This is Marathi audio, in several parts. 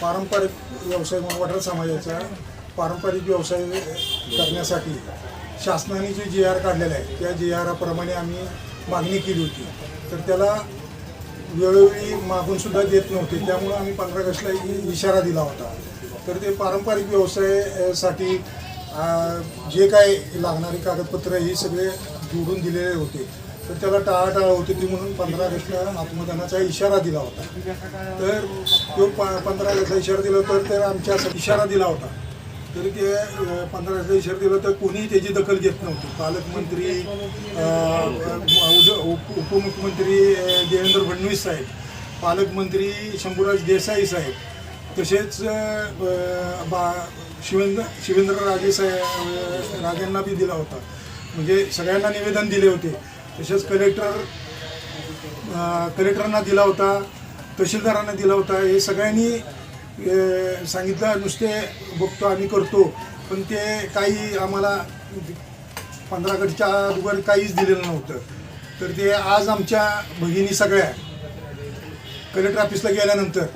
पारंपरिक व्यवसाय म्हणून समाजाचा पारंपरिक व्यवसाय करण्यासाठी शासनाने जे जी आर काढलेला आहे त्या जी आराप्रमाणे आम्ही मागणी केली होती. तर त्याला वेळोवेळी मागूनसुद्धा देत नव्हते. त्यामुळं आम्ही पंधरा ऑगस्टला इशारा दिला होता. तर ते पारंपरिक व्यवसायासाठी जे काय लागणारी कागदपत्र ही सगळे जोडून दिलेले होते. तर त्याला टाळाटाळ होती ती म्हणून पंधरा ऑगस्टला आत्मदानाचा इशारा दिला होता. तर तो प पंधरा ऑगस्टला इशारा दिला तर तर आमच्या इशारा दिला होता. तरी ते पंधरा ऑगस्टला इशारा दिला तर कोणीही त्याची दखल घेत नव्हती. पालकमंत्री उद- उप- उपमुख्यमंत्री देवेंद्र फडणवीस साहेब पालकमंत्री शंभूराज देसाई साहेब तसेच बा शिवेंद्र शिवेंद्र राजे साहेब राजांना बी दिला होता. म्हणजे सगळ्यांना निवेदन दिले होते. तसेच कलेक्टर कलेक्टरांना दिला होता तहसीलदारांना दिला होता. हे सगळ्यांनी सांगितलं नुसते बघतो आम्ही करतो पण ते काही आम्हाला पंधरा गटच्या अगोदर काहीच दिलेलं नव्हतं. तर ते आज आमच्या भगिनी सगळ्या कलेक्टर ऑफिसला गेल्यानंतर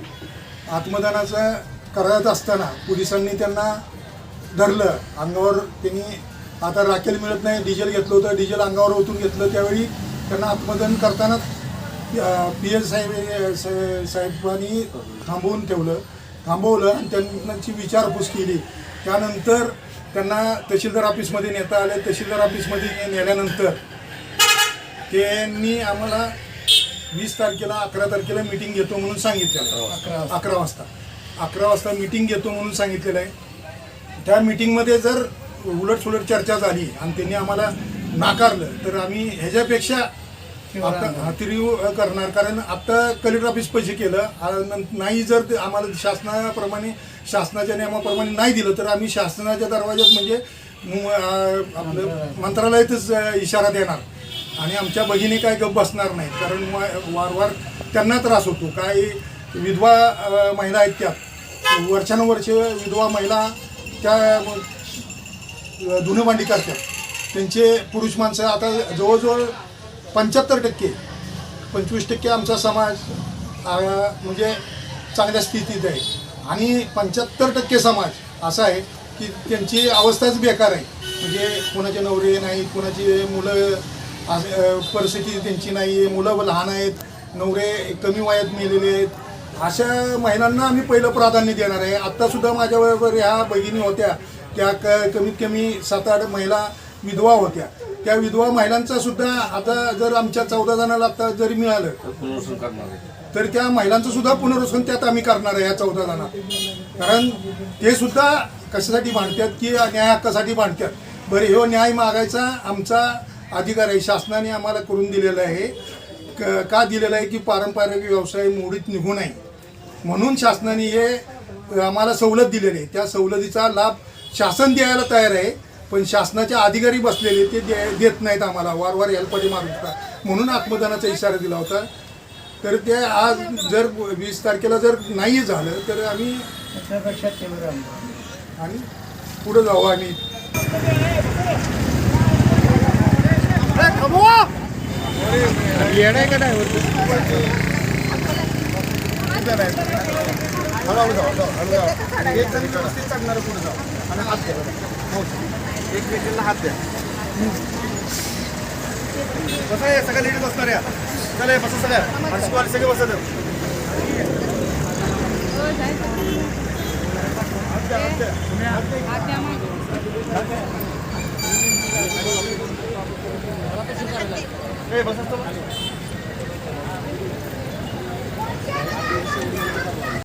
आत्मदानाचं करत असताना पोलिसांनी त्यांना धरलं. अंगावर त्यांनी आता राखेल मिळत नाही डिझेल घेतलं होतं डिझेल अंगावर ओतून घेतलं त्यावेळी त्यांना आत्मदान करताना पी एस साहेब साहेबांनी थांबवून ठेवलं. थांबवलं आणि त्यांची विचारपूस केली. त्यानंतर त्यांना तहसीलदार ऑफिसमध्ये नेता आले. तहसीलदार ऑफिसमध्ये नेल्यानंतर त्यांनी आम्हाला वीस तारखेला अकरा तारखेला मिटिंग घेतो म्हणून सांगितलेलं अकरा वाजता. अकरा वाजता मिटिंग घेतो म्हणून सांगितलेलं आहे. त्या मिटिंगमध्ये जर उलटसुलट चर्चा झाली आणि त्यांनी आम्हाला नाकारलं. तर आम्ही ह्याच्यापेक्षा आता तीव्र करणार. कारण आता कलेक्टर ऑफिस पैसे केलं. नाही जर ते आम्हाला शासनाप्रमाणे शासनाच्या नियमाप्रमाणे नाही दिलं तर आम्ही शासनाच्या दरवाज्यात म्हणजे आपलं मंत्रालयातच इशारा देणार. आणि आमच्या भगिनी काय गप बसणार नाही कारण वारंवार त्यांना त्रास होतो. काय विधवा महिला आहेत त्यात. वर्षानुवर्ष विधवा महिला त्या अ, धुणं भांडी करतात. त्यांचे पुरुष माणसं आता जवळजवळ पंच्याहत्तर टक्के पंचवीस टक्के आमचा समाज म्हणजे चांगल्या स्थितीत आहे. आणि पंच्याहत्तर टक्के समाज असा आहे की त्यांची अवस्थाच बेकार आहे. म्हणजे कोणाचे नवरे नाही कोणाची मुलं परिस्थिती त्यांची नाही आहे मुलं लहान आहेत नवरे कमी वयात मेलेले आहेत. अशा महिलांना आम्ही पहिलं प्राधान्य देणार आहे. आत्तासुद्धा माझ्याबरोबर ह्या भगिनी होत्या. त्या क कमीत कमी सात आठ महिला विधवा होत्या. त्या विधवा महिलांचा सुद्धा आता जर आमच्या चौदा जणांना आता जरी मिळालं तर त्या महिलांचं सुद्धा पुनर्वसन त्यात आम्ही करणार आहे या चौदा जणांना. कारण ते सुद्धा कशासाठी भांडतात की न्याय हक्कासाठी भांडतात? बरं ह्यो न्याय मागायचा आमचा अधिकार आहे. शासनाने आम्हाला करून दिलेला आहे. क का दिलेला आहे की पारंपरिक व्यवसाय मोडीत निघू नये. म्हणून शासनाने हे आम्हाला सवलत दिलेली आहे. त्या सवलतीचा लाभ शासन द्यायला तयार आहे पण शासनाचे अधिकारी बसलेले ते दे- देत नाहीत आम्हाला. वारंवार हेल्पडी मारतात म्हणून आत्मदानाचा इशारा दिला होता. तर ते आज जर वीस तारखेला जर नाही झालं तर आम्ही त्याच्यापेक्षा तीव्र आंदोलन आणि पुढे जाऊ आम्ही. येणार का ड्रायव्हर एकमेकांना हात द्या कसं आहे सगळ्या लेडीज बसणार या चला बसा सगळ्या हर्षवाले सगळे बसत बसा.